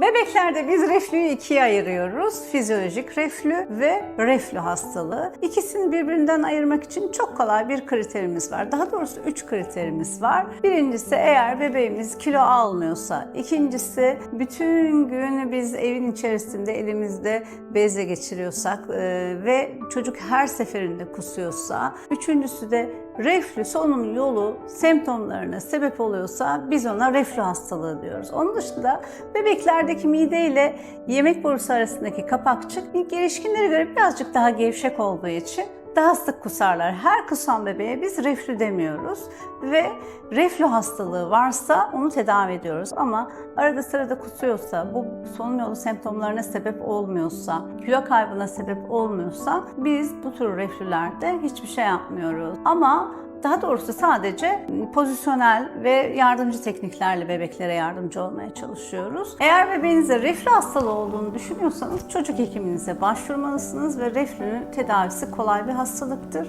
Bebeklerde biz reflüyü ikiye ayırıyoruz. Fizyolojik reflü ve reflü hastalığı. İkisini birbirinden ayırmak için çok kolay bir kriterimiz var. Daha doğrusu üç kriterimiz var. Birincisi eğer bebeğimiz kilo almıyorsa. İkincisi bütün gün biz evin içerisinde elimizde bezle geçiriyorsak e, ve çocuk her seferinde kusuyorsa. Üçüncüsü de reflü solunum yolu semptomlarına sebep oluyorsa biz ona reflü hastalığı diyoruz. Onun dışında bebeklerdeki mide ile yemek borusu arasındaki kapakçık ilk erişkinlere göre birazcık daha gevşek olduğu için daha sık kusarlar. Her kusan bebeğe biz reflü demiyoruz ve reflü hastalığı varsa onu tedavi ediyoruz. Ama arada sırada kusuyorsa, bu solunum yolu semptomlarına sebep olmuyorsa, kilo kaybına sebep olmuyorsa biz bu tür reflülerde hiçbir şey yapmıyoruz. Ama daha doğrusu sadece pozisyonel ve yardımcı tekniklerle bebeklere yardımcı olmaya çalışıyoruz. Eğer bebeğinizde reflü hastalığı olduğunu düşünüyorsanız çocuk hekiminize başvurmalısınız ve reflünün tedavisi kolay bir hastalıktır.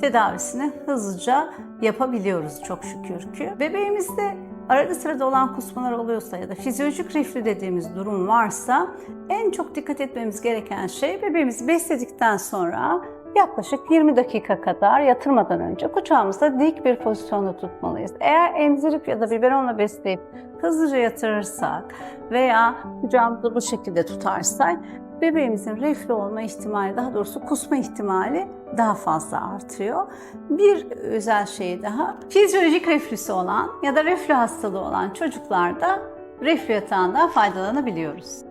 Tedavisini hızlıca yapabiliyoruz çok şükür ki. Bebeğimizde arada sırada olan kusmalar oluyorsa ya da fizyolojik reflü dediğimiz durum varsa en çok dikkat etmemiz gereken şey bebeğimizi besledikten sonra yaklaşık 20 dakika kadar yatırmadan önce kucağımızda dik bir pozisyonda tutmalıyız. Eğer emzirip ya da biberonla besleyip hızlıca yatırırsak veya kucağımızda bu şekilde tutarsak bebeğimizin reflü olma ihtimali, daha doğrusu kusma ihtimali daha fazla artıyor. Bir özel şey daha, fizyolojik reflüsü olan ya da reflü hastalığı olan çocuklarda reflü yatağından faydalanabiliyoruz.